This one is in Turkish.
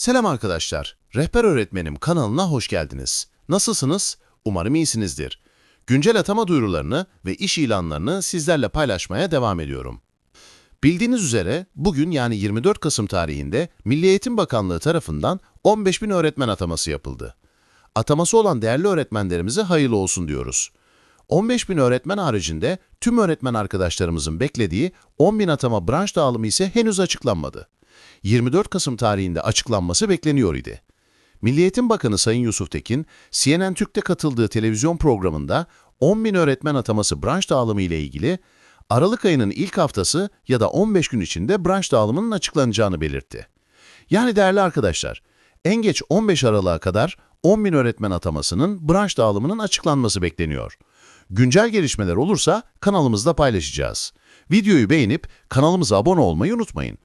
Selam arkadaşlar. Rehber Öğretmenim kanalına hoş geldiniz. Nasılsınız? Umarım iyisinizdir. Güncel atama duyurularını ve iş ilanlarını sizlerle paylaşmaya devam ediyorum. Bildiğiniz üzere bugün yani 24 Kasım tarihinde Milli Eğitim Bakanlığı tarafından 15 bin öğretmen ataması yapıldı. Ataması olan değerli öğretmenlerimize hayırlı olsun diyoruz. 15 bin öğretmen haricinde tüm öğretmen arkadaşlarımızın beklediği 10 bin atama branş dağılımı ise henüz açıklanmadı. 24 Kasım tarihinde açıklanması bekleniyor idi. Milli Eğitim Bakanı Sayın Yusuf Tekin, CNN Türk'te katıldığı televizyon programında 10 bin öğretmen ataması branş dağılımı ile ilgili Aralık ayının ilk haftası ya da 15 gün içinde branş dağılımının açıklanacağını belirtti. Yani değerli arkadaşlar, en geç 15 Aralık'a kadar 10 bin öğretmen atamasının branş dağılımının açıklanması bekleniyor. Güncel gelişmeler olursa kanalımızda paylaşacağız. Videoyu beğenip kanalımıza abone olmayı unutmayın.